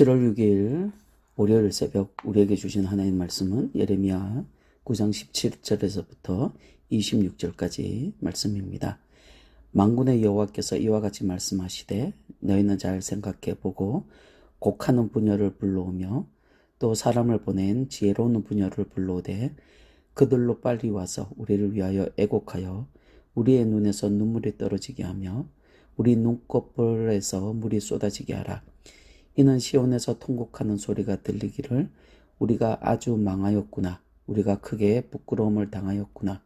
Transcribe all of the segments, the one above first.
7월 6일 월요일 새벽 우리에게 주신 하나님 말씀은 예레미야 9장 17절에서부터 26절까지 말씀입니다. 망군의 여호와께서 이와 같이 말씀하시되 너희는 잘 생각해 보고 곡하는 부녀를 불러오며 또 사람을 보낸 지혜로운 부녀를 불러오되 그들로 빨리 와서 우리를 위하여 애곡하여 우리의 눈에서 눈물이 떨어지게 하며 우리 눈꺼풀에서 물이 쏟아지게 하라. 이는 시온에서 통곡하는 소리가 들리기를 우리가 아주 망하였구나. 우리가 크게 부끄러움을 당하였구나.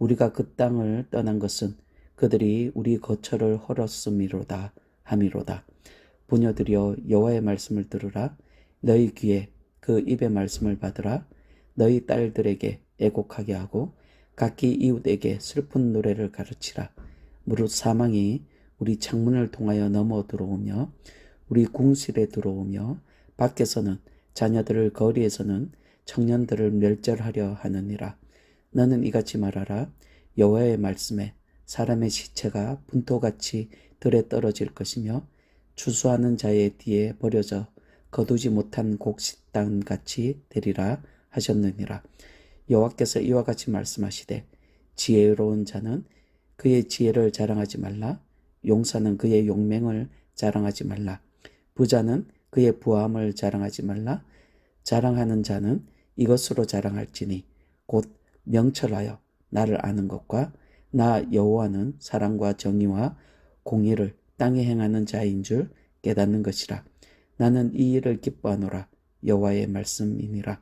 우리가 그 땅을 떠난 것은 그들이 우리 거처를 헐었음이로다 함이로다. 부녀들이여 여호와의 말씀을 들으라. 너희 귀에 그 입의 말씀을 받으라. 너희 딸들에게 애곡하게 하고 각기 이웃에게 슬픈 노래를 가르치라. 무릇 사망이 우리 창문을 통하여 넘어 들어오며 우리 궁실에 들어오며 밖에서는 자녀들을 거리에서는 청년들을 멸절하려 하느니라. 너는 이같이 말하라. 여호와의 말씀에 사람의 시체가 분토같이 들에 떨어질 것이며 추수하는 자의 뒤에 버려져 거두지 못한 곡식단 같이 되리라 하셨느니라. 여호와께서 이와 같이 말씀하시되 지혜로운 자는 그의 지혜를 자랑하지 말라. 용사는 그의 용맹을 자랑하지 말라. 부자는 그의 부함을 자랑하지 말라. 자랑하는 자는 이것으로 자랑할지니 곧 명철하여 나를 아는 것과 나 여호와는 사랑과 정의와 공의를 땅에 행하는 자인 줄 깨닫는 것이라. 나는 이 일을 기뻐하노라. 여호와의 말씀이니라.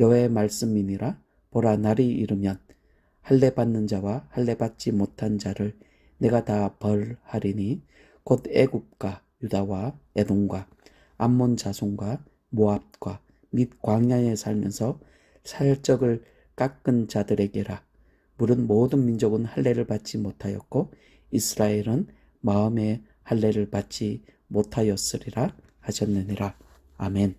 여호와의 말씀이니라. 보라 날이 이르면 할례 받는 자와 할례 받지 못한 자를 내가 다 벌하리니 곧 애굽과 유다와 에돔과 암몬 자손과 모압과 및 광야에 살면서 살적을 깎은 자들에게라. 물은 모든 민족은 할례를 받지 못하였고 이스라엘은 마음에 할례를 받지 못하였으리라 하셨느니라. 아멘.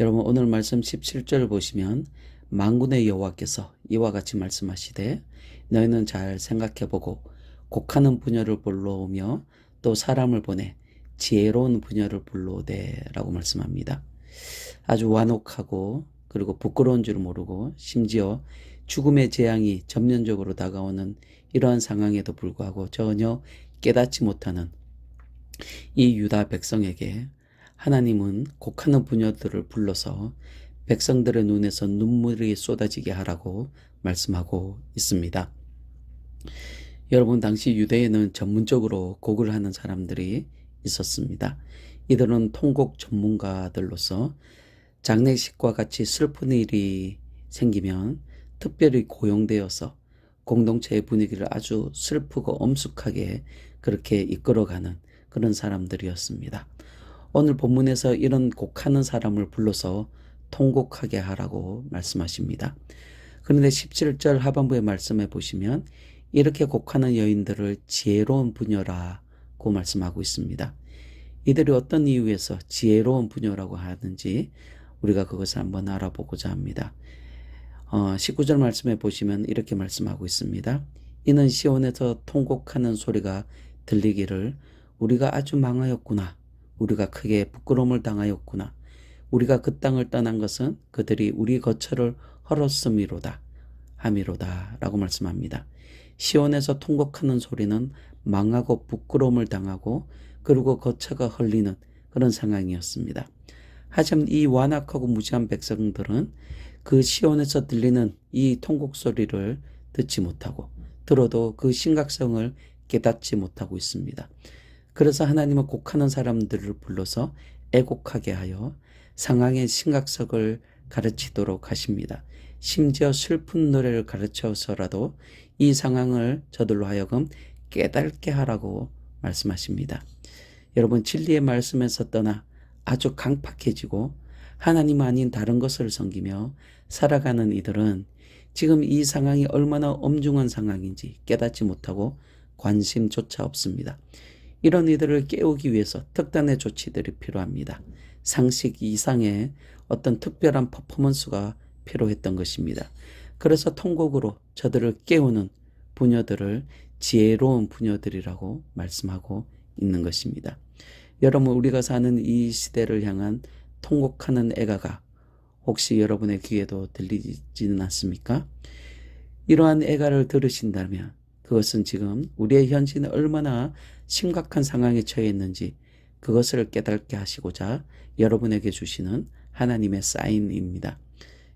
여러분 오늘 말씀 17절 보시면 만군의 여호와께서 이와 같이 말씀하시되 너희는 잘 생각해 보고 곡하는 부녀를 불러오며 또 사람을 보내 지혜로운 부녀를 불러오되라고 말씀합니다. 아주 완혹하고 그리고 부끄러운 줄 모르고 심지어 죽음의 재앙이 전면적으로 다가오는 이러한 상황에도 불구하고 전혀 깨닫지 못하는 이 유다 백성에게 하나님은 곡하는 부녀들을 불러서 백성들의 눈에서 눈물이 쏟아지게 하라고 말씀하고 있습니다. 여러분 당시 유대에는 전문적으로 곡을 하는 사람들이 있었습니다. 이들은 통곡 전문가들로서 장례식과 같이 슬픈 일이 생기면 특별히 고용되어서 공동체의 분위기를 아주 슬프고 엄숙하게 그렇게 이끌어가는 그런 사람들이었습니다. 오늘 본문에서 이런 곡하는 사람을 불러서 통곡하게 하라고 말씀하십니다. 그런데 17절 하반부의 말씀에 보시면 이렇게 곡하는 여인들을 지혜로운 부녀라고 말씀하고 있습니다. 이들이 어떤 이유에서 지혜로운 부녀라고 하는지 우리가 그것을 한번 알아보고자 합니다. 어, 19절 말씀에 보시면 이렇게 말씀하고 있습니다. 이는 시온에서 통곡하는 소리가 들리기를 우리가 아주 망하였구나. 우리가 크게 부끄러움을 당하였구나. 우리가 그 땅을 떠난 것은 그들이 우리 거처를 헐었음이로다. 함이로다. 라고 말씀합니다. 시온에서 통곡하는 소리는 망하고 부끄러움을 당하고 그리고 거처가 헐리는 그런 상황이었습니다. 하지만 이 완악하고 무지한 백성들은 그 시온에서 들리는 이 통곡 소리를 듣지 못하고 들어도 그 심각성을 깨닫지 못하고 있습니다. 그래서 하나님은 곡하는 사람들을 불러서 애곡하게 하여 상황의 심각성을 가르치도록 하십니다. 심지어 슬픈 노래를 가르쳐서라도 이 상황을 저들로 하여금 깨닫게 하라고 말씀하십니다. 여러분 진리의 말씀에서 떠나 아주 강팍해지고 하나님 아닌 다른 것을 섬기며 살아가는 이들은 지금 이 상황이 얼마나 엄중한 상황인지 깨닫지 못하고 관심조차 없습니다. 이런 이들을 깨우기 위해서 특단의 조치들이 필요합니다. 상식 이상의 어떤 특별한 퍼포먼스가 필요했던 것입니다. 그래서 통곡으로 저들을 깨우는 부녀들을 지혜로운 부녀들이라고 말씀하고 있는 것입니다. 여러분 우리가 사는 이 시대를 향한 통곡하는 애가가 혹시 여러분의 귀에도 들리지는 않습니까? 이러한 애가를 들으신다면 그것은 지금 우리의 현실은 얼마나 심각한 상황에 처해 있는지 그것을 깨닫게 하시고자 여러분에게 주시는 하나님의 사인입니다.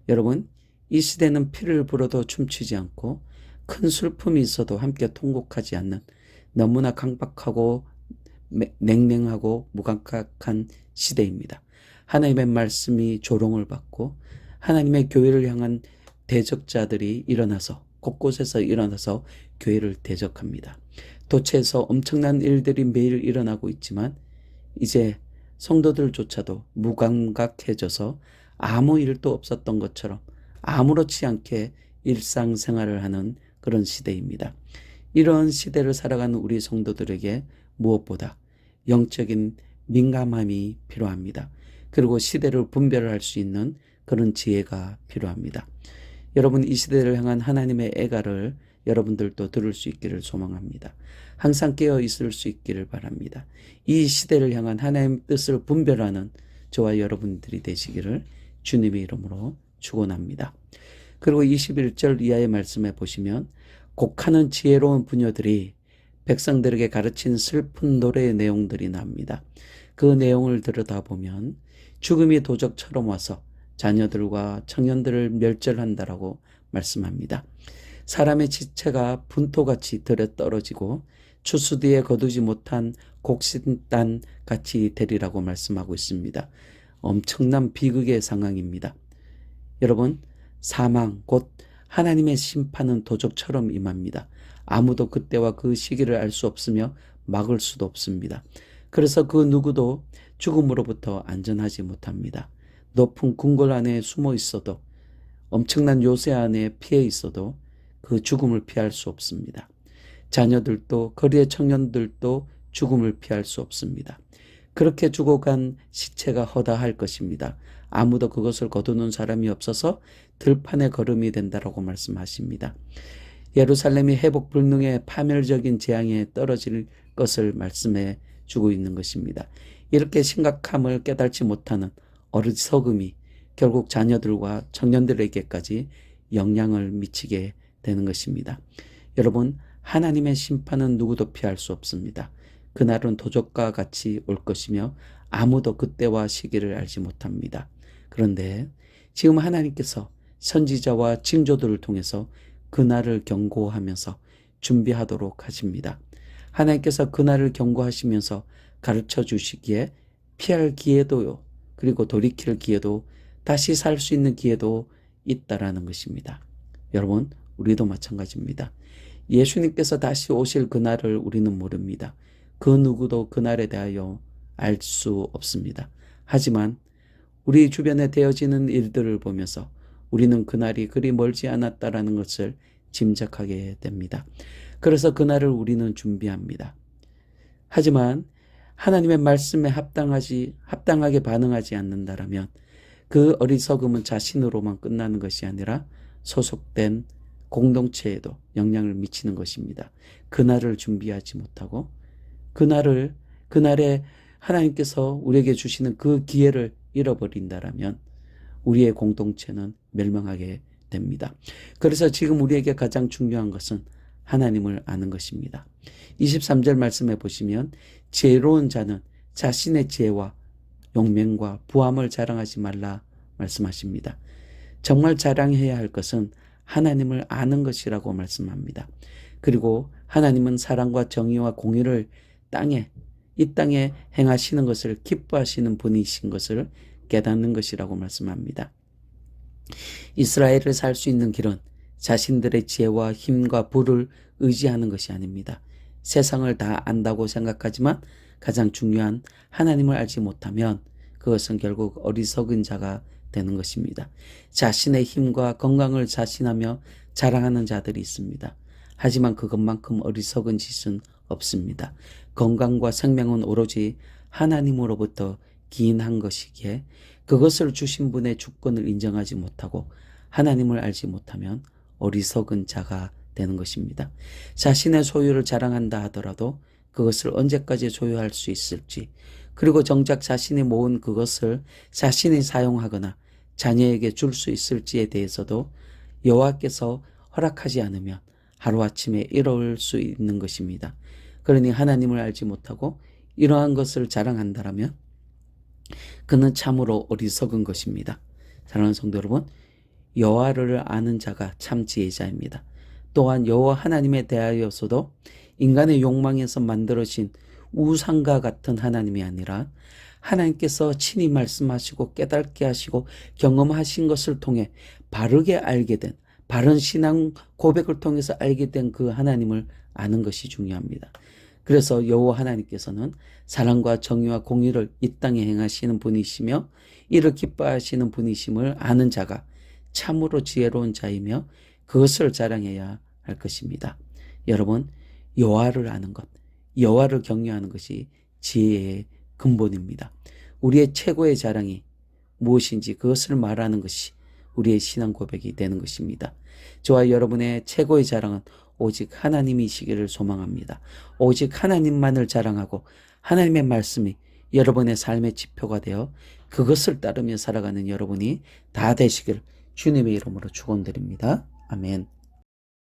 여러분, 이 시대는 피를 불어도 춤추지 않고 큰 슬픔이 있어도 함께 통곡하지 않는 너무나 강박하고 매- 냉랭하고 무감각한 시대입니다. 하나님의 말씀이 조롱을 받고 하나님의 교회를 향한 대적자들이 일어나서 곳곳에서 일어나서 교회를 대적합니다. 도처에서 엄청난 일들이 매일 일어나고 있지만 이제 성도들조차도 무감각해져서 아무 일도 없었던 것처럼 아무렇지 않게 일상생활을 하는 그런 시대입니다. 이런 시대를 살아가는 우리 성도들에게 무엇보다 영적인 민감함이 필요합니다. 그리고 시대를 분별할 수 있는 그런 지혜가 필요합니다. 여러분 이 시대를 향한 하나님의 애가를 여러분들도 들을 수 있기를 소망합니다. 항상 깨어 있을 수 있기를 바랍니다. 이 시대를 향한 하나님의 뜻을 분별하는 저와 여러분들이 되시기를 주님의 이름으로 축원합니다. 그리고 21절 이하의 말씀에 보시면 곡하는 지혜로운 부녀들이 백성들에게 가르친 슬픈 노래의 내용들이 나옵니다. 그 내용을 들여다보면 죽음이 도적처럼 와서 자녀들과 청년들을 멸절한다라고 말씀합니다. 사람의 지체가 분토같이 들에 떨어지고 추수 뒤에 거두지 못한 곡신단 같이 되리라고 말씀하고 있습니다. 엄청난 비극의 상황입니다. 여러분, 사망, 곧 하나님의 심판은 도적처럼 임합니다. 아무도 그때와 그 시기를 알 수 없으며 막을 수도 없습니다. 그래서 그 누구도 죽음으로부터 안전하지 못합니다. 높은 궁궐 안에 숨어 있어도 엄청난 요새 안에 피해 있어도 그 죽음을 피할 수 없습니다. 자녀들도 거리의 청년들도 죽음을 피할 수 없습니다. 그렇게 죽어간 시체가 허다할 것입니다. 아무도 그것을 거두는 사람이 없어서 들판의 걸음이 된다라고 말씀하십니다. 예루살렘이 회복 불능의 파멸적인 재앙에 떨어질 것을 말씀해 주고 있는 것입니다. 이렇게 심각함을 깨닫지 못하는 어리석음이 결국 자녀들과 청년들에게까지 영향을 미치게 되는 것입니다. 여러분, 하나님의 심판은 누구도 피할 수 없습니다. 그날은 도적과 같이 올 것이며 아무도 그때와 시기를 알지 못합니다. 그런데 지금 하나님께서 선지자와 징조들을 통해서 그날을 경고하면서 준비하도록 하십니다. 하나님께서 그날을 경고하시면서 가르쳐 주시기에 피할 기회도요. 그리고 돌이킬 기회도 다시 살 수 있는 기회도 있다라는 것입니다. 여러분, 우리도 마찬가지입니다. 예수님께서 다시 오실 그날을 우리는 모릅니다. 그 누구도 그날에 대하여 알 수 없습니다. 하지만 우리 주변에 되어지는 일들을 보면서 우리는 그날이 그리 멀지 않았다라는 것을 짐작하게 됩니다. 그래서 그날을 우리는 준비합니다. 하지만 하나님의 말씀에 합당하지 합당하게 반응하지 않는다라면 그 어리석음은 자신으로만 끝나는 것이 아니라 소속된 공동체에도 영향을 미치는 것입니다. 그날을 준비하지 못하고 그날을 그날에 하나님께서 우리에게 주시는 그 기회를 잃어버린다라면 우리의 공동체는 멸망하게 됩니다. 그래서 지금 우리에게 가장 중요한 것은 하나님을 아는 것입니다. 23절 말씀해 보시면 지혜로운 자는 자신의 지혜와 용맹과 부함을 자랑하지 말라 말씀하십니다. 정말 자랑해야 할 것은 하나님을 아는 것이라고 말씀합니다. 그리고 하나님은 사랑과 정의와 공의를 땅에 이 땅에 행하시는 것을 기뻐하시는 분이신 것을 깨닫는 것이라고 말씀합니다. 이스라엘을 살 수 있는 길은 자신들의 지혜와 힘과 부를 의지하는 것이 아닙니다. 세상을 다 안다고 생각하지만 가장 중요한 하나님을 알지 못하면 그것은 결국 어리석은 자가 되는 것입니다. 자신의 힘과 건강을 자신하며 자랑하는 자들이 있습니다. 하지만 그것만큼 어리석은 짓은 없습니다. 건강과 생명은 오로지 하나님으로부터 기인한 것이기에 그것을 주신 분의 주권을 인정하지 못하고 하나님을 알지 못하면 어리석은 자가 되는 것입니다. 자신의 소유를 자랑한다 하더라도 그것을 언제까지 소유할 수 있을지, 그리고 정작 자신이 모은 그것을 자신이 사용하거나 자녀에게 줄 수 있을지에 대해서도 여호와께서 허락하지 않으면 하루아침에 잃어올 수 있는 것입니다. 그러니 하나님을 알지 못하고 이러한 것을 자랑한다라면 그는 참으로 어리석은 것입니다. 사랑하는 성도 여러분, 여호와를 아는 자가 참 지혜자입니다. 또한 여호와 하나님에 대하여서도 인간의 욕망에서 만들어진 우상과 같은 하나님이 아니라 하나님께서 친히 말씀하시고 깨닫게 하시고 경험하신 것을 통해 바르게 알게 된 바른 신앙 고백을 통해서 알게 된 그 하나님을 아는 것이 중요합니다. 그래서 여호와 하나님께서는 사랑과 정의와 공의를 이 땅에 행하시는 분이시며 이를 기뻐하시는 분이심을 아는 자가 참으로 지혜로운 자이며 그것을 자랑해야 할 것입니다. 여러분 여호와를 아는 것, 여호와를 경외하는 것이 지혜의 근본입니다. 우리의 최고의 자랑이 무엇인지 그것을 말하는 것이 우리의 신앙 고백이 되는 것입니다. 저와 여러분의 최고의 자랑은 오직 하나님이시기를 소망합니다. 오직 하나님만을 자랑하고 하나님의 말씀이 여러분의 삶의 지표가 되어 그것을 따르며 살아가는 여러분이 다 되시길 주님의 이름으로 축원드립니다. 아멘.